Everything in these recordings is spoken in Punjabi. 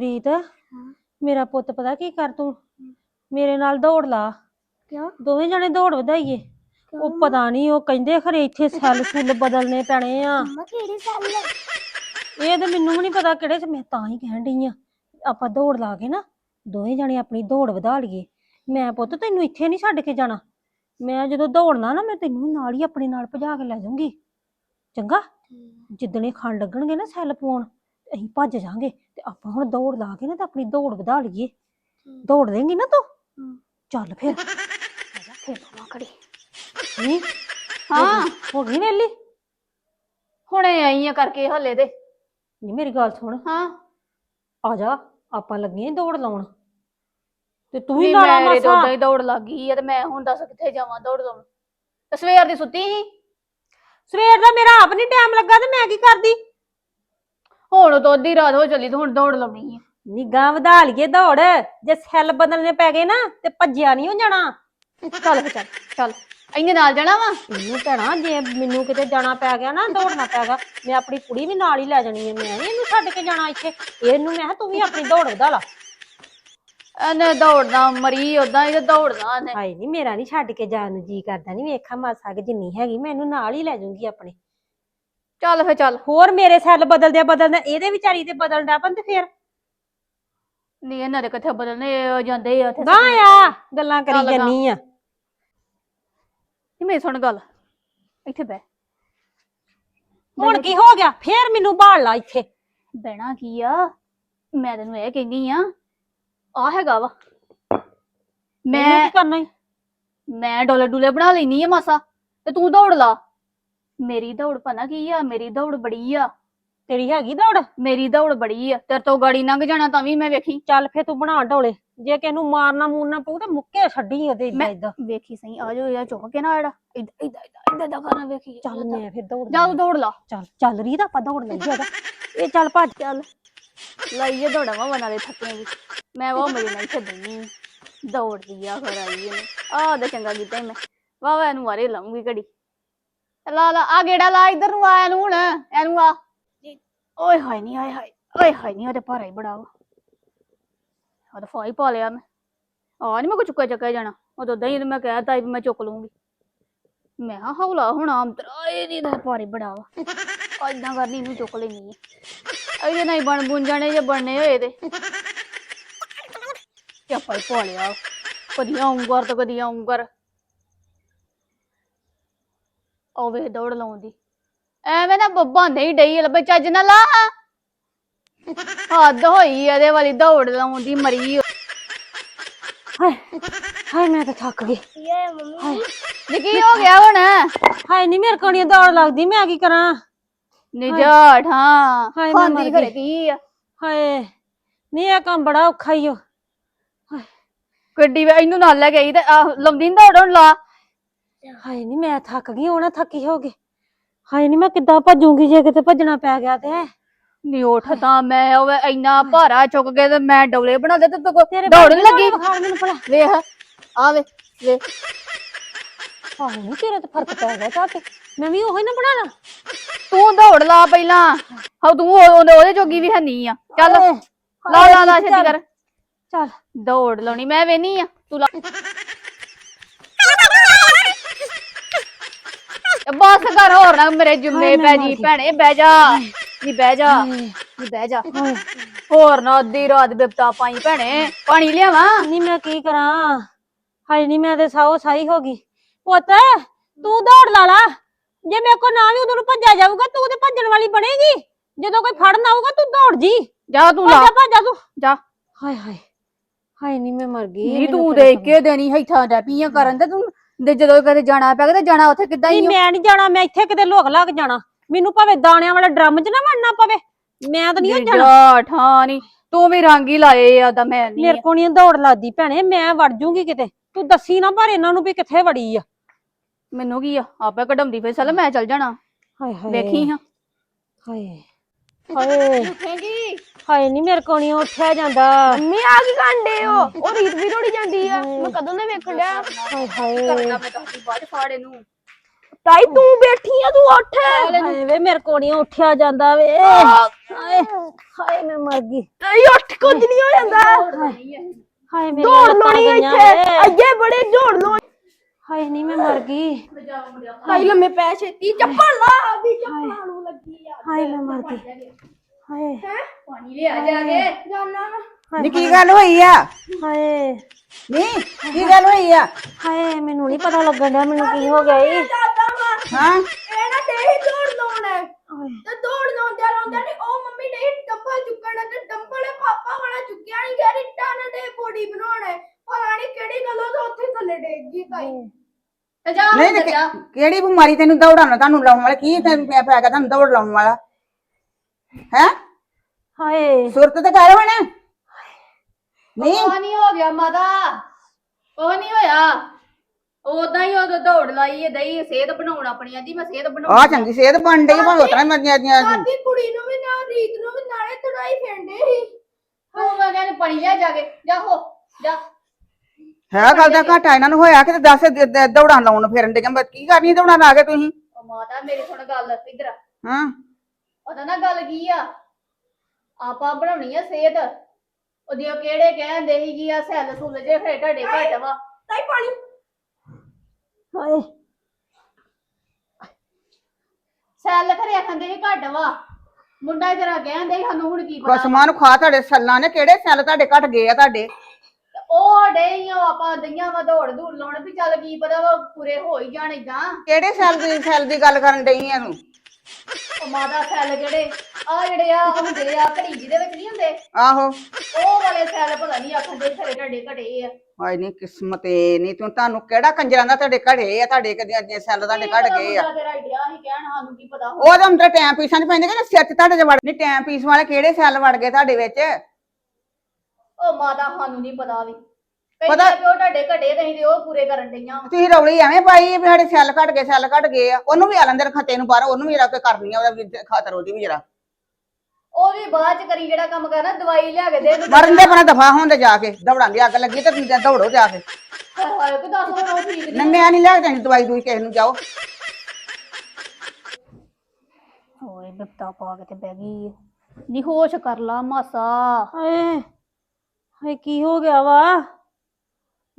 ਰੀਤ ਮੇਰਾ ਪੁੱਤ ਪਤਾ ਕੀ ਕਰ ਤੂੰ? ਮੇਰੇ ਨਾਲ ਦੌੜ ਲਾ। ਕਿਉਂ? ਦੋਵੇਂ ਜਣੇ ਦੌੜ ਵਧਾਈਏ। ਉਹ ਪਤਾ ਨਹੀਂ ਉਹ ਕਹਿੰਦੇ ਖਰੇ ਇੱਥੇ ਸੈੱਲ ਸੁੱਲ ਬਦਲਨੇ ਪੈਣੇ ਆ। ਮੰਮਾ ਕਿਹੜੀ ਸੈੱਲ ਇਹ ਤੇ ਮੈਨੂੰ ਵੀ ਨਹੀਂ ਪਤਾ ਕਿਹੜੇ ਚ ਮੈਂ ਤਾਂ ਹੀ ਕਹਿਣ ਡਈ ਆ। ਆਪਾਂ ਦੌੜ ਲਾ ਕੇ ਨਾ ਦੋਵੇਂ ਜਣੇ ਆਪਣੀ ਦੌੜ ਵਧਾ ਲਈਏ। ਮੈਂ ਪੁੱਤ ਤੈਨੂੰ ਇੱਥੇ ਨਹੀਂ ਛੱਡ ਕੇ ਜਾਣਾ। ਮੈਂ ਜਦੋਂ ਦੌੜਨਾ ਨਾ ਮੈਂ ਤੈਨੂੰ ਨਾਲ ਹੀ ਆਪਣੇ ਨਾਲ ਭਜਾ ਕੇ ਲੈ ਜਾਊਂਗੀ। ਚੰਗਾ? ਜਿੱਦਣੇ ਖਣ ਲੱਗਣਗੇ ਨਾ ਸੈੱਲ ਪਾਉਣ ਅਸੀਂ ਭੱਜ ਜਾਾਂਗੇ ਤੇ ਆਪਾਂ ਹੁਣ ਦੌੜ ਲਾ ਕੇ ਨਾ ਤੇ ਆਪਣੀ ਦੌੜ ਵਧਾ ਲਈਏ। ਦੌੜ ਦੇਂਗੀ ਨਾ ਤੂੰ। ਚੱਲ ਫਿਰ। ਫਿਰ ਮਾਂ ਖੜੀ। ਨਹੀਂ ਹਾਂ। ਹੋ ਗਈ? ਵੇਲੀ? ਹੁਣੇ ਆਈ ਆ ਕਰਕੇ ਹੱਲੇ ਤੇ। ਨਹੀਂ ਮੇਰੀ ਗੱਲ ਸੁਣ। ਹਾਂ। ਆ ਜਾ ਆਪਾਂ ਲੱਗੀਆਂ ਈ ਦੌੜ ਲਾਉਣ। ਤੇ ਤੂੰ ਵੀ ਲਾਲਾ ਮੇਰੇ ਤੇ ਉਦਾਂ ਹੀ ਦੌੜ ਲੱਗ ਗਈ ਆ ਤੇ ਮੈਂ ਹੁਣ ਦੱਸ ਕਿੱਥੇ ਜਾਵਾਂ ਦੌੜ ਲਾਉਣ। ਤੇ ਸਵੇਰ ਦੀ ਸੁੱਤੀ ਸੀ? ਸਵੇਰ ਦਾ ਮੇਰਾ ਆਪ ਨਹੀਂ ਟਾਈਮ ਲੱਗਾ ਤੇ ਮੈਂ ਕੀ ਕਰਦੀ? ਹੁਣ ਤੋਂ ਅੱਧੀ ਰਾਤ ਹੋ ਚੱਲੀ ਤੇ ਹੁਣ ਦੌੜ ਲਾਉਣੀ ਆ। ਨਿਗਾਹ ਵਧਾ ਲਈਏ ਦੌੜ ਜੇ ਸੈੱਲ ਬਦਲਨੇ ਪੈ ਗਏ ਨਾ ਤੇ ਭੱਜਿਆ ਨਹੀਂ ਹੋ ਜਾਣਾ। ਚੱਲ ਫਿਰ ਚੱਲ ਚੱਲ। ਇੰਨੇ ਨਾਲ ਜਾਣਾ ਵਾ? ਇਹਨੂੰ ਭੈਣਾ ਜੇ ਮੈਨੂੰ ਕਿਤੇ ਜਾਣਾ ਪੈ ਗਿਆ ਨਾ ਦੌੜਨਾ ਪੈ ਗਿਆ ਮੈਂ ਆਪਣੀ ਕੁੜੀ ਵੀ ਨਾਲ ਹੀ ਲੈ ਜਾਣੀ ਹੈ ਮੈਂ ਨੀ ਇਹਨੂੰ ਛੱਡ ਕੇ ਜਾਣਾ ਇੱਥੇ। ਇਹਨੂੰ ਮੈਂ ਕਿਹਾ ਤੂੰ ਵੀ ਆਪਣੀ ਦੌੜ ਵਧਾ ਲਾ। ਇਹਨੇ ਦੌੜਨਾ ਮਰੀ ਉਦਾਂ ਹੀ ਤੇ ਦੌੜਨਾ ਇਹਨੇ। ਹਾਏ ਨਹੀਂ ਮੇਰਾ ਨਹੀਂ ਛੱਡ ਕੇ ਜਾਣ ਨੂੰ ਜੀ ਕਰਦਾ ਨਹੀਂ ਵੇਖਾਂ ਮਾਸਾ ਕਿ ਜਿੰਨੀ ਹੈਗੀ ਮੈਂ ਇਹਨੂੰ ਨਾਲ ਹੀ ਲੈ ਜਾਊਂਗੀ ਆਪਣੇ। ਚੱਲ ਫਿਰ ਚੱਲ ਹੋਰ ਮੇਰੇ ਸੈੱਲ ਬਦਲਦੇ ਬਦਲਦੇ ਇਹਦੇ ਵਿਚਾਰੀ ਤੇ ਬਦਲ ਡਾਪਨ ਤੇ ਫੇਰ। ਨਹੀਂ ਇਹਨਾਂ ਦੇ ਕਿੱਥੇ ਬਦਲਨੇ ਇਹ ਜਾਂਦੇ ਆ ਉੱਥੇ। ਗਾਂ ਆ ਗੱਲਾਂ ਕਰੀ ਚੱਲ। ਜੰਨੀ ਆ। ਨਹੀਂ ਮੇਰੀ ਸੁਣ ਗੱਲ ਇੱਥੇ ਬਹਿ। ਹੁਣ ਕੀ ਹੋ ਗਿਆ? ਫੇਰ ਮੈਨੂੰ ਬਾਲ ਲਾ ਇੱਥੇ। ਬਹਿਣਾ ਕੀ ਆ? ਮੈਂ ਤੈਨੂੰ ਇਹ ਕਹਿੰਦੀ ਆ ਆ ਹੈਗਾ ਵਾ। ਮੈਂ ਕੀ ਕਰਨਾ ਈ? ਮੈਂ ਡੋਲੇ ਡੁਲੇ ਬਣਾ ਲੈਣੀ ਆ ਮਾਸਾ ਤੇ ਤੂੰ ਦੌੜ ਲਾ। ਮੇਰੀ ਦੌੜ ਪਨਾ ਕੀ ਆ ਮੇਰੀ ਦੌੜ ਬੜੀ ਆ। ਤੇਰੀ ਹੈਗੀ ਦੌੜ? ਮੇਰੀ ਦੌੜ ਬੜੀ ਆ। ਤੇਰੇ ਤੋਂ ਗਾੜੀ ਲੰਘ ਜਾਣਾ ਤਾਂ ਵੀ ਮੈਂ ਵੇਖੀ। ਚੱਲ ਫੇਰ ਤੂੰ ਬਣਾ ਢੋਲੇ ਜੇ ਕਿਨੂੰ ਮਾਰਨਾ ਮੂਰਨਾ ਪਊ ਤੇ ਮੁੱਕੇ ਛੱਡੀ ਉਹਦੇ ਇਦਾਂ ਮੈਂ- ਇਦਾਂ ਵੇਖੀ ਸਹੀ ਆ ਜਾਓ ਯਾ ਚੁੱਕ ਕੇ ਨਾ ਜਿਹੜਾ ਇਦਾਂ ਇਦਾਂ ਇਦਾਂ ਇਦਾਂ ਦਾ ਕਰਨਾ ਵੇਖੀ। ਚੱਲ ਮੈਂ ਫਿਰ ਦੌੜ ਜਾ ਤੂੰ ਦੌੜ ਲਾ। ਚੱਲ ਚੱਲ ਰੀਤ ਆਪਾਂ ਦੌੜ ਲਈ ਜ਼ਿਆਦਾ ਇਹ ਚੱਲ ਭੱਜ। ਚੱਲ ਲਾਈਏ ਦੌੜਾ ਵਾ ਦੇ ਥੱਕੇ ਵੀ ਮੈਂ ਉਹ ਮਜੇ ਨਾਲ ਬੈਣੀ ਦੌੜਦੀ ਆ ਫਿਰ ਆਈ ਇਹਨੇ। ਆਹ ਦਾ ਚੰਗਾ ਕੀਤਾ ਮੈਂ। ਵਾਹ ਵਾਹ ਇਹਨੂੰ ਮਾਰੇ ਲਾਉਂਗੀ ਘੜੀ। ਲਾ ਲਾ ਆ ਗੇੜਾ ਲਾ ਇੱਧਰ ਨੂੰ ਆ, ਇਹਨੂੰ ਹੁਣ, ਇਹਨੂੰ ਆ। ਓਏ ਹਾਏ ਨਹੀਂ ਆਏ ਹਾਏ, ਓਏ ਹਾਏ ਨਹੀਂ ਉਹਦੇ ਭਾਰਾ ਹੀ ਬੜਾ ਵਾ। ਉਹ ਫਾਈ ਪਾ ਲਿਆ ਮੈਂ। ਆ ਨਹੀਂ ਮੈਂ ਕੋ ਚੁੱਕਿਆ ਚੱਕਿਆ ਜਾਣਾ। ਉਹ ਤਾਂ ਮੈਂ ਕਹਿਤਾ ਵੀ ਮੈਂ ਚੁੱਕ ਲੂੰਗੀ ਮੈਂ ਹਾਂ ਹੌਲਾ ਹੁਣ ਆਮਤਰਾ ਇਹ ਨਹੀਂ ਦਾ ਭਾਰੀ ਬੜਾ ਵਾ। ਏਦਾਂ ਕਰਨੀ, ਇਹਨੂੰ ਚੁੱਕ ਲੈਣੀ ਆ। ਇਹਦੇ ਨਹੀਂ ਬਣ ਬੁਣ ਜਾਣੇ ਜੇ ਬਣਨੇ ਹੋਏ ਤੇ। ਚੱਪਾ ਹੀ ਪਾ ਲਿਆ। ਕਦੀ ਆਉਂਗਰ ਤਾਂ ਕਦੀ ਆਉਂਗਰ ਉਹ ਵੇ ਦੌੜ ਲਾਉਂਦੀ। ਐਵੇਂ ਨਾ ਬੱਬਾ ਨਹੀਂ ਡਈ ਲੱਭੇ ਚੱਜ ਨਾ ਲਾ ਹੱਦ ਹੋਈ ਇਹਦੇ ਵਾਲੀ ਦੌੜ ਲਾਉਂਦੀ ਮਰੀ ਹਾਏ ਹਾਏ ਮੈਂ ਤਾਂ ਥੱਕ ਗਈ। ਇਹ ਮੰਮੀ? ਨੀ ਕੀ ਹੋ ਗਿਆ ਹੁਣ? ਹਾਏ ਨਹੀਂ ਮੇਰੇ ਕੋਲ ਦੌੜ ਲੱਗਦੀ ਮੈਂ ਕੀ ਕਰਾਂ? ਨਿਜਾਟ ਹਾਂ। ਹਾਏ ਮੈਂ ਖਾਂਦੀ ਮਰ ਕੀ ਆ? ਹਾਏ ਨਹੀਂ ਇਹ ਕੰਮ ਬੜਾ ਔਖਾ ਹੀ ਓ। ਗੱਡੀ ਵੇ ਇਹਨੂੰ ਨਾਲ ਲੈ ਗਈ ਤੇ ਆਹ ਨੀ ਦੌੜਨ ਲਾ। ਹਾਏ ਨਹੀਂ ਮੈਂ ਥੱਕ ਗਈ ਹੋਣਾ ਥੱਕੀ ਹੋ ਗਈ ਹਾਏ ਨਹੀਂ ਮੈਂ ਕਿੱਦਾਂ ਭੱਜੂਗੀ ਜੇ ਕਿਤੇ ਭੱਜਣਾ ਪੈ ਗਿਆ ਤੇ। ਨੀ ਉੱਠ ਤਾਂ ਮੈਂ ਉਹ ਇੰਨਾ ਭਾਰਾ ਚੁੱਕ ਕੇ ਤੇ ਮੈਂ ਡੌਲੇ ਬਣਾ ਦੇ ਤੇ ਤੂੰ ਦੌੜਨ ਲੱਗੀ। ਵਿਖਾ ਆ ਵੇ ਵੇਖ ਹਾਏ ਨਹੀਂ ਤੇਰੇ ਤੇ ਫ਼ਰਕ ਪੈ ਗਿਆ ਤਾਂ ਮੈਂ ਵੀ ਉਹੀ ਨਾ ਬਣਾਣਾ ਤੂੰ ਦੌੜ ਲਾ ਪਹਿਲਾਂ। ਹਾਂ ਤੂੰ ਉਹ- ਉਹਦੇ ਉਹਦੇ ਜੋਗੀ ਵੀ ਹੈਨੀ ਆ। ਚੱਲ ਲਾ ਲਾ ਲਾ ਛੇਤੀ ਕਰ। ਚੱਲ। ਦੌੜ ਲਾਉਣੀ ਮੈਂ ਵੇਨੀ ਆ। ਤੂੰ ਲਾ। ਬਸ ਕਰ ਹੋਰ ਨਾ ਮੇਰੇ ਜੁੰਮੇ ਪੈ ਜੀ। ਭੈਣੇ ਬਹਿ ਜਾ ਨੀ ਬਹਿ ਜਾ ਨੀ ਬਹਿ ਜਾ। ਹੋਰ ਨਾ ਅੱਧੀ ਰਾਤ ਬਿਪਤਾ ਪਾਈ ਭੈਣੇ ਪਾਣੀ ਲਿਆਵਾਂ? ਨਹੀਂ ਮੈਂ ਕੀ ਕਰਾਂ? ਹਾਏ ਨਹੀਂ ਮੈਂ ਤੇ ਸਾਓ ਸਾਈ ਹੋ ਗਈ। ਪੁੱਤ ਤੂੰ ਦੌੜ ਲਾ ਲਾ। ਜੇ ਮੇਰੇ ਕੋ ਨਾ ਵੀ ਉਦੋਂ ਨੂੰ ਭੱਜਿਆ ਜਾਊਗਾ ਤੂੰ ਤੇ ਭੱਜਣ ਵਾਲੀ ਬਣੇਗੀ। ਜਦੋਂ ਕੋਈ ਫੜਨ ਆਊਗਾ ਤੂੰ ਦੌੜ ਜੀ। ਜਾ ਤੂੰ ਲਾ। ਭੱਜਾ ਭੱਜਾ ਤੂੰ। ਜਾ। ਹਾਏ ਹਾਏ। ਹਾਏ ਨਹੀਂ ਮੈਂ ਮਰ ਗਈ ਨੀ ਮੈਨੂੰ ਤੂੰ ਦੇਖ ਕੇ ਦੇਣੀ ਹੈਠਾਂ ਡੈ ਪਈਆਂ ਕਰਨ ਤੇ ਤੂੰ ਦੇ ਜਦੋਂ ਕਦੇ ਜਾਣਾ ਪਿਆ ਤੇ ਜਾਣਾ ਉੱਥੇ ਕਿੱਦਾਂ ਨਹੀਂ ਹੀ ਮੈਂ ਨਹੀਂ ਜਾਣਾ ਮੈਂ ਇੱਥੇ ਕਿਤੇ ਲੋਕ ਲੱਗ ਜਾਣਾ। ਮੈਨੂੰ ਭਾਵੇਂ ਦਾਣਿਆਂ ਵਾਲੇ ਡਰਮ 'ਚ ਨਾ ਵੜਨਾ ਪਵੇ ਮੈਂ ਤਾਂ ਨਹੀਂ ਜਾਣਾ। ਜਾ ਠਾਂ ਨੀ ਤੂੰ ਵੀ ਰੰਗ ਹੀ ਲਾਏ ਆ ਤਾਂ ਮੈਂ ਨਹੀਂ ਮੇਰੇ ਕੋਲ ਨਹੀਂ ਦੌੜ ਲੱਗਦੀ ਭੈਣੇ ਮੈਂ ਵੜ ਜੂੰਗੀ ਕਿਤੇ। ਤੂੰ ਦੱਸੀ ਨਾ ਪਰ ਇਹਨਾਂ ਨੂੰ ਵੀ ਕਿੱਥੇ ਵੜੀ ਆ। ਮੈਨੂੰ ਕੀ ਆ? ਆਪੇ ਕਢਾਉਂਦੀ ਫੇਰ ਮੈਂ ਚੱਲ ਜਾਣਾ। ਹਾਏ ਹਾਏ। ਵੇਖੀ ਹਾਂ। ਹਾਏ। ਹਾਏ। ਉੱਠੇਗੀ? ਹਾਏ ਨਹੀਂ ਮੇਰੇ ਕੋਲ ਨਹੀਂ ਉੱਠਿਆ ਜਾਂਦਾ। ਮੰਮੀ ਆ ਕੀ ਕਾਂਡੇ ਹੋ? ਉਹ ਰੀਤ ਵੀ ਰੋੜੀ ਜਾਂਦੀ ਆ। ਮੈਂ ਕਦੋਂ ਦੇ ਵੇਖਣ ਡਿਆ? ਹਾਏ ਹਾਏ। ਕਰਨਾ ਮੈਂ ਦੱਸਦੀ ਬਾਅਦ ਫਾੜ ਇਹਨੂੰ। ਤਾਈ ਤੂੰ ਬੈਠੀ ਆ ਤੂੰ ਉੱਠ। ਹਾਏ ਵੇ ਮੇਰੇ ਕੋਲ ਉੱਠਿਆ ਜਾਂਦਾ ਵੇ। ਹਾਏ ਹਾਏ ਮੈਂ ਮਰ ਗਈ। ਤਾਈ ਉੱਠ ਕੁਝ ਨਹੀਂ ਹੋ ਜਾਂਦਾ। ਹਾਏ ਮੇਰੀ ਦੌੜ ਲੋਣੀ ਇੱਥੇ। ਅੱਗੇ ਬੜੇ ਦੌੜ ਲੋ ਹਾਏ ਨਹੀਂ ਮੈਂ ਮਰ ਗਈ। ਤਾਈ ਲੰਮੇ ਪੈ ਛੇਤੀ ਚੱਪਲ ਲਾ ਵੀ ਚੱਪਲਾਂ ਨੂੰ ਲੱਗੀ ਆ। ਹਾਏ ਮੈਂ ਮਰ ਗਈ। ਹਾਏ। ਪਾਣੀ ਲਿਆ ਜਾ ਕੇ ਜਾਨਾ ਨਾ ਕੀ ਗੱਲ ਹੋਈ ਆ? ਹਾਏ। ਨੀ ਕੀ ਗੱਲ ਹੋਈ ਆ? ਹਾਏ ਮੈਨੂੰ ਨਹੀਂ ਪਤਾ ਲੱਗਣ ਡਿਆ ਮੈਨੂੰ ਕੀ ਹੋ ਗਿਆ ਈ। ਦਾਦਾ ਹਾਂ? ਇਹ ਨਾ ਦੇ ਦੌੜ ਲਾਉਣ ਤੇ ਦੌੜ ਲਾਉਂਦੇ ਲਾਉਂਦੇ ਨੇ ਉਹ ਮੰਮੀ ਨੇ ਡੱਬਾ ਚੁੱਕਣਾ ਤੇ ਡੰਬਲ ਪਾਪਾ ਵਾਲਾ ਚੁੱਕਿਆ ਨਹੀਂ ਗਿਆ ਰਿੱਟਾ ਨਾ ਦੇ ਬੋਡੀ ਬਣਾਉਣਾ ਪਤਾ ਨਹੀਂ ਕਿਹੜੀ ਗੱਲੋਂ ਤੋਂ ਉੱਥੇ ਥੱਲੇ ਡੇਗ ਗਈ ਤਾਈ ਤੇ ਜਾ ਨਹੀਂ ਤੇ ਅੰਦਰ ਜਾ। ਕਿ- ਕਿਹੜੀ ਬਿਮਾਰੀ ਤੈਨੂੰ ਦੌੜਾਉਣਾ ਤੁਹਾਨੂੰ ਲਾਉਣ ਵਾਲਾ ਕੀ ਤੈਨੂੰ ਪਿਆ ਪਿਆ ਕੇ ਤੁਹਾਨੂੰ ਦੌੜ ਲਾਉਣ ਵਾਲਾ? ਹੈ? ਹਾਏ। ਸੁਰਤ ਤੇ ਕਰ ਹੁਣ। ਨਹੀਂ। ਉਹ ਨਹੀਂ ਹੋ ਗਿਆ ਮਾਤਾ। ਉਹ ਨਹੀਂ ਹੋਇਆ। ਉਦਾਂ ਹੀ ਉਹ ਦੌੜ ਲਾਈ ਹੈ ਦਈ ਸਿਹਤ ਬਣਾਉਣ ਆਪਣੀ ਆਂਦੀ ਮੈਂ ਸਿਹਤ ਆ ਬਣਾਉਣੀ ਚੰਗੀ ਸਿਹਤ ਬਣ ਡਈ ਭਾਵੇਂ ਉਤਰਾ ਮਰਦੀਆਂ ਦੀਆਂ ਦਾਦੀ ਕੁੜੀ ਨੂੰ ਵੀ ਨਾ ਰੀਤ ਨੂੰ ਵੀ ਨਾਲੇ ਤੜਾਈ ਫੇਂਡੇ ਸੀ। ਉਹ ਮੈਂ ਕਹਿੰਦਾ ਪਾਣੀ ਲਿਆ ਜਾ ਕੇ। ਜਾ ਹੋ ਜਾ। ਹੈ ਗੱਲ ਦਾ ਘਾਟਾ ਇਹਨਾਂ ਨੂੰ ਹੋਇਆ ਕਿ ਦੱਸ ਦ- ਦ- ਦੌੜਾਂ ਲਾਉਣ ਫਿਰਨ ਦੇ ਕੀ ਕਰਨੀ ਦੌੜਾਂ ਲਾ ਕੇ ਤੁਸੀਂ? ਉਹ ਮਾਤਾ ਮੇਰੀ ਸੁਣ ਗੱਲ ਇੱਧਰ। ਹਾਂ। ਪਤਾ ਨਾ ਗੱਲ ਕੀ ਆ? ਆਪਾਂ ਬਣਾਉਣੀ ਆ ਸਿਹਤ। ਉਹਦੀ ਉਹ ਕਿਹੜੇ ਕਹਿੰਦੇ ਸੀ ਕਿ ਆ ਸੈੱਲ ਸੁੱਲ ਜੇ ਫੇਰ ਤੁਹਾਡੇ ਘੱਟ ਵਾ। ਤਾਈ ਪਾਣੀ। ਹਾਏ। ਸੈੱਲ ਖਰੇ ਖਾਂਦੇ ਸੀ ਘੱਟ ਵਾ। ਮੁੰਡਾ ਤੇਰਾ ਕਹਿੰਦੇ ਸਾਨੂੰ ਹੁਣ ਕੀ ਪਤਾ। ਕਸਮਾਂ ਨੂੰ ਖਾ ਤੁਹਾਡੇ ਸੱਲਾਂ ਨੇ ਕਿਹੜੇ ਸੈੱਲ ਤੁਹਾਡੇ ਘਟ ਗਏ ਆ ਤੁਹਾਡੇ? ਉਹ ਡੇ ਆ ਆਪਾਂ ਦਈਆਂ ਵਾ ਦੌੜ ਦੂੜ ਲਾਉਣ ਵੀ ਚੱਲ ਕੀ ਪਤਾ ਵਾ ਪੂਰੇ ਹੋ ਹੀ ਜਾਣ ਏਦਾਂ। ਕਿਹੜੇ ਸੈੱਲ ਦੀ ਸੈੱਲ ਦੀ ਗੱਲ ਕਰਨ ਡਈ ਆ ਤੂੰ? ਉਹ ਮਾਦਾ ਸੈੱਲ ਜਿਹੜੇ ਆ ਜਿਹੜੇ ਆ ਹੁੰਦੇ ਆ ਘੜੀ ਜਿਹਦੇ ਵਿੱਚ ਨਹੀਂ ਹੁੰਦੇ? ਆਹੋ। ਉਹ ਵਾਲੇ ਸੈੱਲ ਪਤਾ ਨਹੀਂ ਆਖਦੇ ਖਰੇ ਤੁਹਾਡੇ ਘਟੇ ਆ। ਹਾਏ ਨਹੀਂ ਕਿਸਮਤ ਏ ਨਹੀਂ ਤੂੰ ਤੁਹਾਨੂੰ ਕਿਹੜਾ ਕੰਜਰਾਂ ਦਾ ਤੁਹਾਡੇ ਘੜੇ ਆ ਤੁਹਾਡੇ ਕਦੇ ਸੈੱਲ ਤੁਹਾਡੇ ਘਟ ਗਏ ਆ? ਤੇਰਾ ਆਈਡੀਆ ਹੀ ਕਹਿਣ ਸਾਨੂੰ ਕੀ ਪਤਾ ਉਹ ਤਾਂ ਅੰਦਰ ਟਾਈਮ ਪੀਸਾਂ 'ਚ ਪੈਂਦੇ ਕਿ ਸਿਰ 'ਚ ਤੁਹਾਡੇ 'ਚ ਵੜ ਨਹੀਂ ਟਾਈਮ ਪੀਸ ਵਾਲੇ ਕਿਹੜੇ ਸੈੱਲ ਵੜ ਗਏ ਤੁਹਾਡੇ ਵਿੱਚ? ਉਹ ਮਾਦਾ ਸਾਨੂੰ ਨਹੀਂ ਪਤਾ ਵੀ। ਪਤਾ- ਕਹਿੰਦੇ ਕਿ ਉਹ ਤੁਹਾਡੇ ਘਟੇ ਤੇ ਅਸੀਂ ਤੇ ਉਹ ਪੂਰੇ ਕਰਨ ਡਈਆਂ ਵਾਂ। ਤੁਸੀਂ ਰੌਲੀ ਐਵੇਂ ਪਾਈ ਵੀ ਸਾਡੇ ਸੈੱਲ ਘਟ ਗਏ ਸੈੱਲ ਘਟ ਗਏ ਆ। ਉਹਨੂੰ ਵੀ ਆ ਲੈਂਦੇ ਖੱਤੇ ਨੂੰ ਬਾਹਰ ਉਹਨੂੰ ਵੀ ਜਰਾ ਕੋਈ ਕਰਨੀ ਆ ਉਹਦਾ ਵੀ ਖਾਤਰ ਉਹਦੀ ਵੀ ਜਰਾ। ਉਹ ਵੀ ਬਾਅਦ ਚ ਕਰੀ ਜਿਹੜਾ ਕੰਮ ਕਰਨਾ ਦਵਾਈ ਲਿਆ ਕੇ ਦੇ ਦੇ। ਮਰਨ ਦੇ ਬਣਾ ਦਫਾ ਹੋਣ ਦੇ ਜਾ ਕੇ ਦੌੜਾਂ ਦੀ ਅੱਗ ਲੱਗੀ ਤੇ ਤੁਸੀਂ ਦੌੜੋ ਜਾ ਕੇ। ਹਾਏ ਕਿ ਦੱਸ ਹੁਣ ਉਹ ਠੀਕ ਨਹੀਂ ਨੰਮਿਆ ਨਹੀਂ ਲੈ ਦੇਣੀ ਦਵਾਈ ਦੂਈ ਕਿਸੇ ਨੂੰ ਜਾਓ। ਹੋਏ ਬਿਪਤਾ ਪਾ ਕੇ ਤੇ ਬਹਿ ਗਈ ਨੀ ਹੋਸ਼ ਕਰ ਲਾ ਮਾਸਾ। ਹਾਏ ਹਾਏ ਕੀ ਹੋ ਗਿਆ ਵਾ?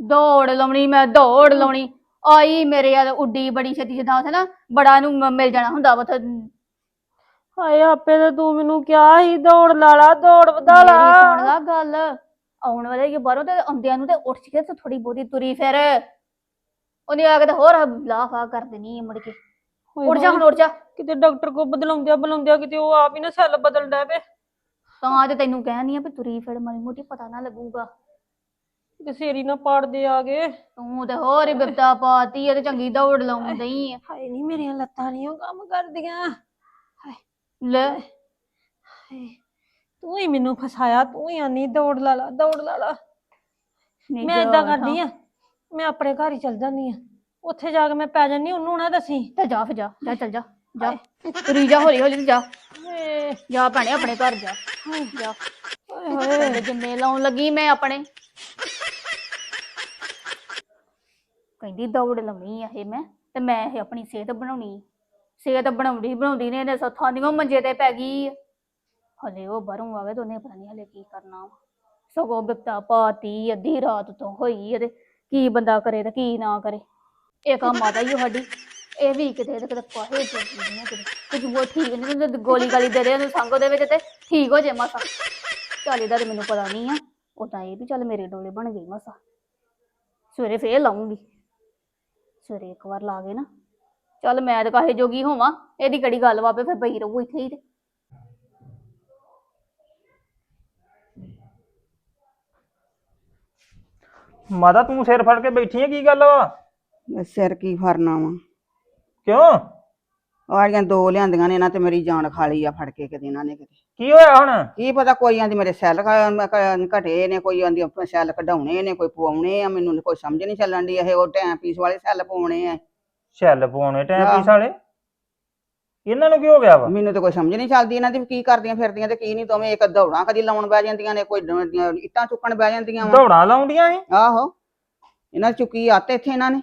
ਦੌੜ ਲਾਉਣੀ ਮੈਂ ਦੌੜ ਲਾਉਣੀ। ਆਈ ਮੇਰੇ ਯਾਰ ਉੱਡੀ ਬੜੀ ਛੇਤੀ ਜਿੱਦਾਂ ਉੱਥੇ ਨਾ ਬੜਾ ਨੂੰ ਮ- ਮਿਲ ਜਾਣਾ ਹੁੰਦਾ ਵਾ ਉੱਥੇ। ਹਾਏ ਆਪੇ ਤੇ ਤੂੰ ਮੈਨੂੰ ਕਿਹਾ ਸੀ ਦੌੜ ਲਾ ਲਾ ਦੌੜ ਵਧਾ ਲਾ ਮੇਰੀ ਸੁਣ ਲਾ ਗੱਲ। ਆਉਣ ਵਾਲੇ ਕਿ ਬਾਹਰੋਂ ਤੇ ਆਉਂਦਿਆਂ ਨੂੰ ਤੇ ਉੱਠ ਕੇ ਤੇ ਥੋੜੀ ਬਹੁਤੀ ਤੁਰੀ ਫਿਰ। ਉਹਨੇ ਆ ਕੇ ਤੇ ਹੋਰ ਲਾਫਾ ਕਰ ਦੇਣੀ ਆ ਮੁੜ ਕੇ। ਹਾਏ ਉੱਠ ਜਾ ਹਾਏ, ਹੁਣ ਉੱਠ ਜਾ। ਕਿਤੇ ਡਾਕਟਰ ਕੋ ਬਦਲਾਉਂਦਿਆ ਬਦਲਾਉਂਦਿਆ ਕਿਤੇ ਉਹ ਆਪ ਹੀ ਨਾ ਸੈੱਲ ਬਦਲ ਡੈ ਪਏ। ਤਾਂ ਅੱਜ ਤੈਨੂੰ ਕਹਿਣੀ ਆ ਵੀ ਤੁਰੀ ਫਿਰ ਮਾੜੀ ਮੋਟੀ ਪਤਾ ਨਾ ਲੱਗੂਗਾ। ਕਿਤੇ ਸੇਰੀ ਨਾ ਪਾੜਦੇ ਆ ਗਏ। ਤੂੰ ਤੇ ਹੋਰ ਹੀ ਬਿਪਤਾ ਪਾਤੀ ਆ ਤੇ ਚੰਗੀ ਦੌੜ ਲਾਉਂਦੀ ਆ। ਹਾਏ ਨਹੀਂ ਮੇਰੀਆਂ ਲੱਤਾਂ ਨਹੀਂ ਉਹ ਕੰਮ ਕਰਦੀਆਂ। ਲੈ। ਹਾਏ ਤੂੰ ਹੀ ਮੈਨੂੰ ਫਸਾਇਆ ਤੂੰ ਹੀ ਆਨੀ ਦੌੜ ਲਾ ਲਾ ਦੌੜ ਲਾ ਲਾ। ਨਹੀਂ ਮੈਂ ਇਦਾਂ। ਕਰਦੀ ਆ ਮੈਂ ਆਪਣੇ ਘਰ ਹੀ ਚਲ ਜਾਂਦੀ ਆ। ਉੱਥੇ ਜਾ ਕੇ ਮੈਂ ਪੈ ਜਾਂਦੀ ਉਹਨੂੰ ਨਾ ਦੱਸੀ। ਤੇ ਜਾ ਫਿਰ ਜਾ ਜਾ ਚੱਲ ਜਾ ਜਾ। ਤੁਰੀ ਜਾ ਹੌਲੀ ਹੌਲੀ ਤੇ ਜਾ। ਜਾ ਭੈਣੇ ਆਪਣੇ ਘਰ ਜਾ। ਜਾ। ਹਾਏ। ਜਿੰਨੇ ਲਾਉਣ ਲੱਗੀ ਮੈਂ ਆਪਣੇ। ਕਹਿੰਦੀ ਦੌੜ ਲਾਉਣੀ ਆ ਇਹ ਮੈਂ ਤੇ ਮੈਂ ਇਹ ਆਪਣੀ ਸਿਹਤ ਬਣਾਉਣੀ। ਸਿਹਤ ਬਣਾਉਂਦੀ ਬਣਾਉਂਦੀ ਨੇ ਇਹਨੇ ਸੱਥਾਂ ਦੀਆਂ ਮੰਜੇ ਤੇ ਪੈ ਗਈ। ਆ। ਹਲੇ ਉਹ ਬਾਹਰੋਂ ਆਵੇ ਤਾਂ ਉਹਨੇ ਪਤਾ ਨਹੀਂ ਹਲੇ ਕੀ ਕਰਨਾ ਵਾ। ਸਗੋਂ ਬਿਪਤਾ ਪਾਤੀ ਅੱਧੀ ਰਾਤ ਤੋਂ ਹੋਈ ਇਹਦੇ। ਕੀ ਬੰਦਾ ਕਰੇ ਤੇ ਕੀ ਨਾ ਕਰੇ। ਇਹ ਕੰਮ ਮਾਤਾ ਹੀ ਓ ਸਾਡੀ। ਇਹ ਵੀ ਕਿਤੇ ਤੇ ਕਿਤੇ ਪਾਹੇ ਜੋਗੀ ਨਹੀਂ ਕਿਤੇ। ਕੁਝ ਉਹ ਠੀਕ ਨਹੀਂ ਤੇ ਗੋਲੀ ਗਾਲੀ ਦੇ ਦੇ ਉਹਨੂੰ ਸੰਗ ਉਹਦੇ ਵਿੱਚ ਤੇ ਠੀਕ ਹੋ ਜੇ ਮਾਸਾ। ਚੱਲ ਇਹਦਾ ਤੇ ਮੈਨੂੰ ਪਤਾ ਨਹੀਂ ਆ ਉਦਾਂ ਇਹ ਵੀ ਚੱਲ ਮੇਰੇ ਡੋਲੇ ਬਣ ਗਈ ਮਾਸਾ। ਸਵੇਰੇ ਫੇਰ ਲਾਉਂਗੀ ਸਵੇਰੇ ਇੱਕ ਵਾਰ ਲਾ ਕੇ ਨਾ। ਚੱਲ ਮੈਂ ਤਾਂ ਕਾਹੇ ਜੋਗੀ ਹੋਵਾਂ ਇਹਦੀ ਕਿਹੜੀ ਗੱਲ ਵਾਪੇ ਫਿਰ ਪਈ ਰਹੂ ਇੱਥੇ ਹੀ ਤੇ। ਮਾਤਾ ਤੂੰ ਸਿਰ ਫੜ ਕੇ ਬੈਠੀ ਹੈ ਕੀ ਗੱਲ ਵਾ? ਸਿਰ ਕੀ ਫਰਨਾ ਵਾ? ਕਿਉਂ? ਆੜੀਆਂ ਦੋ ਲਿਆਂਦੀਆਂ ਨੇ ਇਹਨਾਂ ਤੇ ਮੇਰੀ ਜਾਨ ਖਾ ਲਈ ਆ ਫੜ ਕੇ ਕਿਤੇ ਇਹਨਾਂ ਨੇ ਕਿਤੇ। ਕੀ ਹੋਇਆ ਹੁਣ? ਕੀ ਪਤਾ ਕੋਈ ਆਂਦੀ ਮੇਰੇ ਸੈੱਲ ਘਟੇ ਨੇ ਕੋਈ ਆਂਦੀ ਆਪਣੇ ਸੈੱਲ ਕਢਾਉਣੇ ਨੇ ਕੋਈ ਪਵਾਉਣੇ ਆ ਮੈਨੂੰ ਕੋਈ ਸਮਝ ਨਹੀਂ ਚੱਲਣ ਦੀ ਇਹ ਉਹ ਟਾਈਮ ਪੀਸ ਵਾਲੇ ਸੈੱਲ ਪਵਾਉਣੇ ਆ। ਛੱਲ ਪਵਾਉਣੇ ਟਾਈਮ ਆਹ। ਪੀਸ ਵਾਲੇ? ਇਹਨਾਂ ਨੂੰ ਕੀ ਹੋ ਗਿਆ ਵਾ? ਮੈਨੂੰ ਤਾਂ ਕੋਈ ਸਮਝ ਨਹੀਂ ਚੱਲਦੀ ਇਹਨਾਂ ਦੀ ਵੀ ਕੀ ਕਰਦੀਆਂ ਫਿਰਦੀਆਂ ਤੇ ਕੀ ਨਹੀਂ ਦੋਵੇਂ ਇੱਕ ਦੌੜਾਂ ਕਦੀ ਲਾਉਣ ਬਹਿ ਜਾਂਦੀਆਂ ਨੇ ਕੋਈ ਡ- ਇੱਟਾਂ ਚੁੱਕਣ ਬਹਿ ਜਾਂਦੀਆਂ ਵਾ। ਦੌੜਾਂ ਲਾਉਂਦੀਆਂ ਸੀ ਆਹੋ। ਇਹਨਾਂ ਦੀ ਚੁੱਕੀ ਆਤੇ ਇੱਥੇ ਇਹਨਾਂ ਨੇ।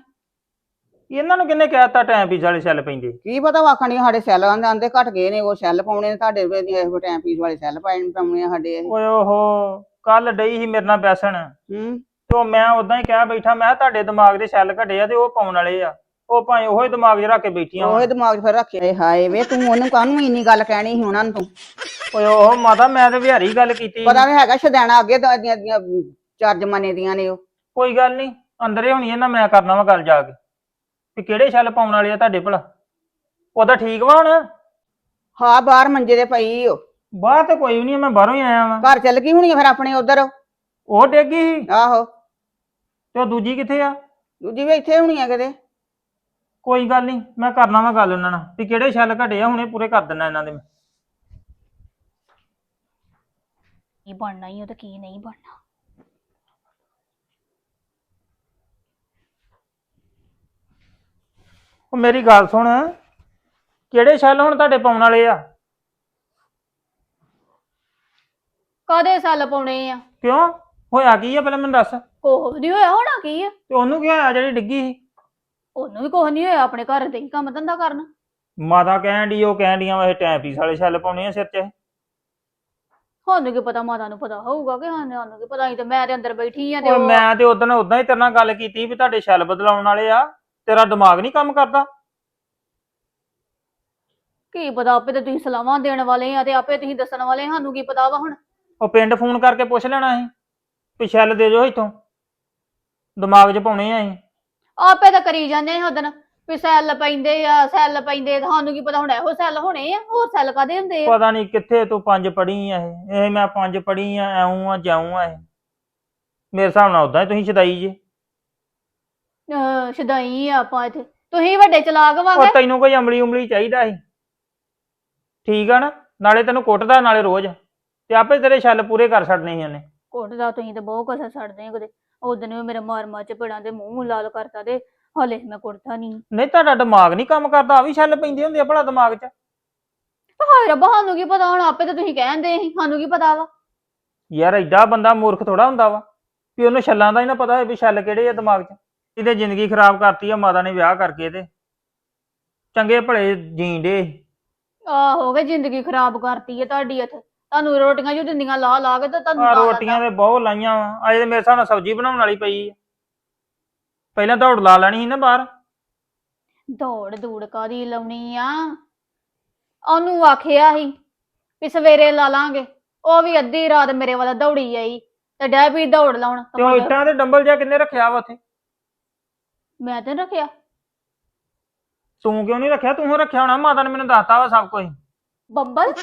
ਇਹਨਾਂ ਨੂੰ ਕਿੰਨੇ ਕਹਿਤਾ ਟਾਈਮ ਪੀਸ ਵਾਲੇ ਸੈੱਲ ਪੈਂਦੇ? ਕੀ ਪਤਾ ਵਾਖਣੀ ਸਾਡੇ ਸੈੱਲ ਆਂਦੇ ਆਂਦੇ ਘਟ ਗਏ ਨੇ ਉਹ ਸੈੱਲ ਪਾਉਣੇ ਨੇ ਤੁਹਾਡੇ ਇਹੋ ਟਾਈਮ ਪੀਸ ਵਾਲੇ ਸੈੱਲ ਪਾਉਣੇ ਪਾਉਣੇ ਆ ਸਾਡੇ ਇਹ। ਓਏ ਓਹੋ ਕੱਲ ਡਈ ਸੀ ਮੇਰੇ ਨਾਲ ਬੈਸਣ। ਹੂੰ। ਤੇ ਉਹ ਮੈਂ ਉਦਾਂ ਹੀ ਕਹਿ ਬੈਠਾ ਮੈਂ ਕਿਹਾ ਤੁਹਾਡੇ ਦਿਮਾਗ ਦੇ ਸੈੱਲ ਘਟੇ ਆ ਤੇ ਉਹ ਪਾਉਣ ਵਾਲੇ ਆ। ਉਹ ਭਾਵੇਂ ਉਹੀ ਦਿਮਾਗ 'ਚ ਰੱਖ ਕੇ ਬੈਠੀਆਂ ਵਾਂ। ਉਹੇ ਦਿਮਾਗ 'ਚ ਫਿਰ ਰੱਖਿਆ। ਏ ਹਾਏ ਵੇ ਤੂੰ ਉਹਨੂੰ ਕਾਹਨੂੰ ਇੰਨੀ ਗੱਲ ਕਹਿਣੀ ਸੀ ਉਹਨਾਂ ਨੂੰ ਤੂੰ? ਓਏ ਉਹ ਮਾਤਾ ਮੈਂ ਤੇ ਵਿਹਾਰੀ ਗੱਲ ਕੀਤੀ। ਪਤਾ ਵੀ ਹੈਗਾ ਸ਼ਦੈਣਾ ਅੱਗੇ ਤਾਂ ਦੀਆਂ ਦੀਆਂ ਚਾਰ ਜਮਾਨੇ ਦੀਆਂ ਨੇ ਉਹ। ਕੋਈ ਗੱਲ ਨਹੀਂ ਅੰਦਰੇ ਹੋਣੀ ਇਹਨਾਂ ਮੈਂ ਕਰਨਾ ਵਾ ਗੱਲ ਜਾ ਕੇ। ਵੀ ਕਿਹੜੇ ਛੱਲ ਪਾਉਣ ਵਾਲੇ ਆ ਤੁਹਾਡੇ ਭਲਾ? ਉਹਦਾ ਠੀਕ ਵਾ ਹੁਣ? ਹਾਂ ਬਾਹਰ ਮੰਜੇ ਦੇ ਪਈ ਉਹ ਬਾਹਰ ਤੇ ਕੋਈ ਵੀ ਨਹੀਂ ਮੈਂ ਬਾਹਰੋਂ ਹੀ ਆਇਆ ਵਾਂ। ਘਰ ਚੱਲ ਗਈ ਹੋਣੀ ਆ ਫਿਰ ਆਪਣੇ ਉਧਰ? ਉਹ ਡੇਗੀ ਸੀ। ਆਹੋ। ਤੇ ਉਹ ਦੂਜੀ ਕਿੱਥੇ ਆ? ਦੂਜੀ ਵੀ ਇੱਥੇ ਹੋਣੀ ਆ ਕਿਤੇ? ਕੋਈ ਗੱਲ ਨਹੀਂ ਮੈਂ ਕਰਨਾ ਵਾ ਗੱਲ ਉਹਨਾਂ ਨਾਲ ਵੀ ਕਿਹੜੇ ਛੱਲ ਘਟੇ ਆ ਹੁਣੇ ਪੂਰੇ ਕਰ ਦਿੰਦਾ ਇਹਨਾਂ ਦੇ ਮੈਂ। ਕੀ ਬਣਨਾ ਹੀ ਉਹ ਤੇ ਕੀ ਨਹੀਂ ਬਣਨਾ। ਉਹ ਮੇਰੀ ਗੱਲ ਸੁਣ। ਕਿਹੜੇ ਛੱਲ ਹੁਣ ਤੁਹਾਡੇ ਪਾਉਣ ਵਾਲੇ ਆ? ਕਦੇ ਸੈੱਲ ਪਾਉਣੇ ਆ? ਕਿਉਂ? ਹੋਇਆ ਕੀ ਆ ਪਹਿਲਾਂ ਮੈਨੂੰ ਦੱਸ। ਤੇ ਕੋਹ ਨਹੀਂ ਹੋਇਆ ਹੋਣਾ ਕੀ ਆ? ਉਹਨੂੰ ਕੀ ਹੋਇਆ ਜਿਹੜੀ ਡਿੱਗੀ ਸੀ? ਉਹਨੂੰ ਵੀ ਕੁਛ ਨਹੀਂ ਹੋਇਆ ਆਪਣੇ ਘਰ ਦੇ ਹੀ ਕੰਮ ਧੰਦਾ ਕਰਨ। ਮਾਤਾ ਕਹਿਣ ਡਈ ਉਹ ਕਹਿਣ ਡੀਆਂ ਵਾ ਇਹ ਟੈਂ ਪੀਸ ਵਾਲੇ ਛੱਲ ਪਾਉਣੇ ਆ ਸਿਰ 'ਚ। ਸਾਨੂੰ ਕੀ ਪਤਾ ਮਾਤਾ ਨੂੰ ਪਤਾ ਹੋਊਗਾ ਕਿ ਸਾਨੂੰ ਸਾਨੂੰ ਕੀ ਪਤਾ ਨਹੀਂ ਤੇ ਮੈਂ ਤੇ ਅੰਦਰ ਬੈਠੀ ਆ ਤੇ ਉਹ- ਮੈਂ ਤੇ ਉਦੋਂ ਉਦਾਂ ਹੀ ਤੇਰੇ ਨਾਲ ਗੱਲ ਕੀਤੀ ਵੀ ਤੁਹਾਡੇ ਛੱਲ ਬਦਲਾਉਣ ਵਾਲੇ ਆ। ਤੇਰਾ ਦਿਮਾਗ ਨਹੀਂ ਕੰਮ ਕਰਦਾ? ਕੀ ਪਤਾ ਆਪੇ ਤੇ ਤੁਸੀਂ ਸਲਾਹਾਂ ਦੇਣ ਵਾਲੇ ਆ ਤੇ ਆਪੇ ਤੁਸੀਂ ਦੱਸਣ ਵਾਲੇ ਸਾਨੂੰ ਕੀ ਪਤਾ ਵਾ ਹੁਣ? ਉਹ ਪਿੰਡ ਫੋਨ ਕਰਕੇ ਪੁੱਛ ਲੈਣਾ ਸੀ ਵੀ ਛੱਲ ਦੇ ਜੋ ਇੱਥੋਂ। ਦਿਮਾਗ 'ਚ ਪਾਉਣੇ ਆ ਅਸੀਂ। ਆਪੇ ਤਾਂ ਕਰੀ ਜਾਂਦੇ ਆ ਉਦਣ ਵੀ ਸੈੱਲ ਪੈਂਦੇ ਆ ਸੈੱਲ ਪੈਂਦੇ ਤੁਹਾਨੂੰ ਕੀ ਪਤਾ ਹੁਣ ਇਹੋ ਸੈੱਲ ਹੋਣੇ ਆ ਹੋਰ ਸੈੱਲ ਕਾਦੇ ਹੁੰਦੇ ਆ? ਪਤਾ ਨਹੀਂ ਕਿੱਥੇ ਤੂੰ ਪੰਜ ਪੜੀ ਆ ਇਹ। ਇਹ ਮੈਂ ਪੰਜ ਪੜੀ ਆ ਐਉਂ ਆ ਜਾਉਂ ਆ ਇਹ। ਮੇਰੇ ਹਿਸਾਬ ਨਾਲ ਉਦਾਂ ਹੀ ਤੁਸੀਂ ਛਦਾਈ ਜੇ। ਅਹ ਸ਼ਦਾਈ ਆ ਆਪਾਂ ਇੱਥੇ। ਤੁਸੀਂ ਵੱਡੇ ਚਲਾਕ ਉਹ ਵਾਂਗੇ ਤੈਨੂੰ ਕੋਈ ਅਮਲੀ ਉਮਲੀ ਚਾਹੀਦਾ ਸੀ। ਠੀਕ ਆ ਨਾ? ਨਾਲੇ ਤੈਨੂੰ ਕੁੱਟਦਾ ਨਾਲੇ ਰੋਜ਼। ਤੇ ਆਪੇ ਤੇਰੇ ਛੱਲ ਪੂਰੇ ਕਰ ਛੱਡਨੇ ਸੀ ਉਹਨੇ। ਕੋਟਦਾ ਤੁਸੀਂ ਤੇ ਬਹੁਤ ਕਸਰ ਛੱਡਦੇ ਆ ਕਦੇ ਉਦਣ ਵੀ ਮੇਰੇ ਮਾਰ ਮਾਰ ਚਪੜਾਂ ਦੇ ਮੂੰਹ ਲਾਲ ਕਰਤਾ ਤੇ ਹਲੇ ਮੈਂ ਕੁੜਤਾ ਨਹੀਂ। ਨਹੀਂ ਤੁਹਾਡਾ ਦਿਮਾਗ ਨਹੀਂ ਕੰਮ ਕਰਦਾ। ਆ ਵੀ ਛੱਲ ਪੈਂਦੇ ਹੁੰਦੇ ਆ ਭਲਾ ਦਿਮਾਗ 'ਚ। ਹਾਏ ਰੱਬਾ ਸਾਨੂੰ ਕੀ ਪਤਾ ਹੁਣ? ਆਪੇ ਤਾਂ ਤੁਸੀਂ ਕਹਿੰਦੇ ਸੀ। ਸਾਨੂੰ ਕੀ ਪਤਾ ਵਾ? ਯਾਰ ਐਡਾ ਬੰਦਾ ਮੂਰਖ ਥੋੜਾ ਹੁੰਦਾ ਵਾ। ਵੀ ਉਹਨੂੰ ਛੱਲਾਂ ਦਾ ਹੀ ਨਾ ਪਤਾ ਹੋਏ ਵੀ ਛੱਲ ਕਿਹੜੇ ਆ ਦਿਮਾਗ 'ਚ। ਇਹਦੇ ਜ਼ਿੰਦਗੀ ਖਰਾਬ ਕਰਤੀ ਆ ਮਾਤਾ ਨੇ ਵਿਆਹ ਕਰਕੇ ਤੇ। ਚੰਗੇ ਭਲੇ ਜੀਂਦੇ ਆਹੋ ਵੇ ਜ਼ਿੰਦਗੀ ਖਰਾਬ ਕਰਤੀ ਹੈ ਤੁਹਾਡੀ ਇੱਥੇ। ਤੁਹਾਨੂੰ ਰੋਟੀਆਂ ਜੋ ਦਿੰਦੀਆਂ ਲਾ ਲਾ ਕੇ ਤੇ ਤੁਹਾਨੂੰ ਆ ਰੋਟੀਆਂ ਤੇ ਬਹੁਤ ਲਾਈਆਂ ਵਾ। ਅਜੇ ਤੇ ਮੇਰੇ ਹਿਸਾਬ ਨਾਲ ਸਬਜ਼ੀ ਬਣਾਉਣ ਵਾਲੀ ਪਈ ਆ ਪਹਿਲਾਂ ਦੌੜ ਲਾ ਲੈਣੀ ਸੀ ਨਾ ਬਾਹਰ। ਦੌੜ ਦੂੜ ਕਾਦੀ ਲਾਉਣੀ ਆ? ਉਹਨੂੰ ਆਖਿਆ ਸੀ ਵੀ ਸਵੇਰੇ ਲਾ ਲਾਂਗੇ। ਉਹ ਵੀ ਅੱਧੀ ਰਾਤ ਮੇਰੇ ਵੱਲ ਦੌੜੀ ਆਈ ਤੇ ਡੈ ਵੀ ਦੌੜ ਲਾਉਣ। ਤੇ ਉਹ ਇੱਟਾਂ ਤੇ ਡੰਬਲ ਜਿਹਾ ਕਿੰਨੇ ਰੱਖਿਆ ਵਾ ਉੱਥੇ? ਮੈਂ ਤੇ ਨੀ ਰੱਖਿਆ। ਤੂੰ ਕਿਉਂ ਨਹੀਂ ਰੱਖਿਆ? ਤੂੰ ਰੱਖਿਆ ਹੋਣਾ। ਮਾਤਾ ਨੇ ਮੈਨੂੰ ਦੱਸਤਾ ਵਾ ਸਭ ਕੁਝ ਬੰਬਲ?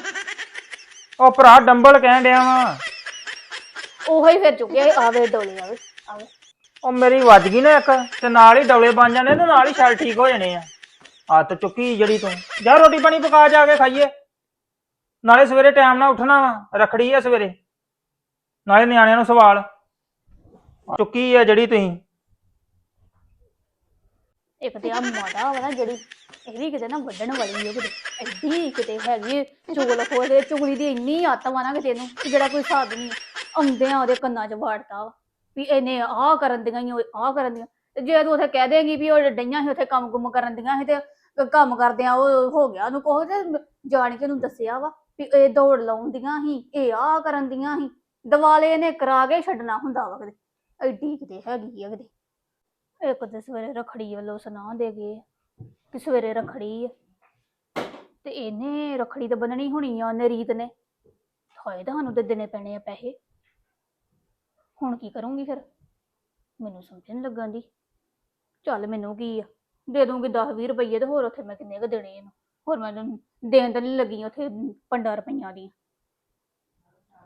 ਉਹ ਭਰਾ ਡੰਬਲ ਕਹਿਣ ਡਿਆ ਵਾ। ਉਹੋ ਹੀ ਫਿਰ ਚੁੱਕਿਆ ਸੀ, ਆਵੇ ਡੋਲੇ ਆਵੇ ਆਵੇ। ਉਹ ਮੇਰੀ ਵੱਜ ਗਈ ਨਾ ਇੱਕ। ਤੇ ਨਾਲ ਹੀ ਡੌਲੇ ਬਣ ਜਾਣੇ ਤੇ ਨਾਲ ਹੀ ਛਲ ਠੀਕ ਹੋ ਜਾਣੇ ਆ। ਹੱਥ ਚੁੱਕੀ ਜਿਹੜੀ ਤੂੰ। ਜਾ ਰੋਟੀ ਪਾਣੀ ਪਕਾ ਜਾ ਕੇ ਖਾਈਏ। ਨਾਲੇ ਸਵੇਰੇ ਟਾਈਮ ਨਾਲ ਉੱਠਣਾ ਵਾ। ਰਖੜੀ ਆ ਸਵੇਰੇ। ਨਾਲੇ ਨਿਆਣਿਆਂ ਨੂੰ ਸਵਾਲ। ਚੁੱਕੀ ਆ ਜਿਹੜੀ ਤੁਸੀਂ। ਇੱਕ ਤੇ ਆ ਮਾਦਾ ਵਾ ਨਾ ਜਿਹੜੀ ਇਹ ਵੀ ਕਿਤੇ ਨਾ ਵੱਢਣ ਵਾਲੀ ਹੈ ਕਿਤੇ ਐਡੀ ਕਿਤੇ ਹੈਗੀ ਹੈ, ਚੁਗਲ ਖੋਲੇ ਚੁਗਲੀ ਦੀ ਇੰਨੀ ਆਤ ਵਾ ਨਾ ਕਿਤੇ ਨੂੰ ਕਿ ਜਿਹੜਾ ਕੋਈ ਹਿਸਾਬ ਨਹੀਂ ਆਉਂਦਿਆਂ ਉਹਦੇ ਕੰਨਾਂ 'ਚ ਵਾੜਤਾ ਵਾ ਵੀ ਇਹਨੇ ਆਹ ਕਰਨ ਦੀਆਂ ਹੀ ਆਹ ਕਰਨ ਦੀਆਂ ਤੇ ਜੇ ਤੂੰ ਉੱਥੇ ਕਹਿ ਦੇਗੀ ਵੀ ਉਹ ਡਈਆਂ ਸੀ ਉੱਥੇ ਕੰਮ ਕੁਮ ਕਰਨ ਦੀਆਂ ਸੀ ਤੇ ਕ- ਕੰਮ ਕਰਦਿਆਂ ਉਹ ਹੋ ਗਿਆ ਉਹਨੂੰ ਕੋਹ ਤੇ ਜਾਣ ਕੇ ਉਹਨੂੰ ਦੱਸਿਆ ਵਾ ਵੀ ਇਹ ਦੌੜ ਲਾਉਂਦੀਆਂ ਸੀ ਇਹ ਆਹ ਕਰਨ ਦੀਆਂ ਸੀ ਦਿਵਾਲੇ ਇਹਨੇ ਕਰਾ ਕੇ ਛੱਡਣਾ ਹੁੰਦਾ ਵਾ ਕਿਤੇ ਐਡੀ ਕਿਤੇ ਹੈਗੀ ਆ ਕਿਤੇ। ਇੱਕ ਤੇ ਸਵੇਰੇ ਰਖੜੀ ਵੱਲੋਂ ਸੁਣਾ ਦੇ ਗਏ ਕਿ ਸਵੇਰੇ ਰਖੜੀ ਆ। ਤੇ ਇਹਨੇ ਰਖੜੀ ਤੇ ਬੰਨਣੀ ਹੋਣੀ ਆ ਉਹਨੇ ਰੀਤ ਨੇ। ਹਾਏ ਤੁਹਾਨੂੰ ਤੇ ਦੇਣੇ ਪੈਣੇ ਆ ਪੈਸੇ। ਹੁਣ ਕੀ ਕਰੂੰਗੀ ਫਿਰ? ਮੈਨੂੰ ਸਮਝ ਨਹੀਂ ਲੱਗਣ ਦੀ। ਚੱਲ ਮੈਨੂੰ ਕੀ ਆ? ਦੇ ਦੂੰਗੀ 10 20 ਰੁਪਏ ਤੇ ਹੋਰ ਉੱਥੇ ਮੈਂ ਕਿੰਨੇ ਕੁ ਦੇਣੇ ਇਹਨੂੰ? ਹੋਰ ਮੈਂ ਦੇਣ ਤਾਂ ਨਹੀਂ ਲੱਗੀ ਉੱਥੇ ਪੰਡਾ ਰੁਪਈਆਂ ਦੀਆਂ।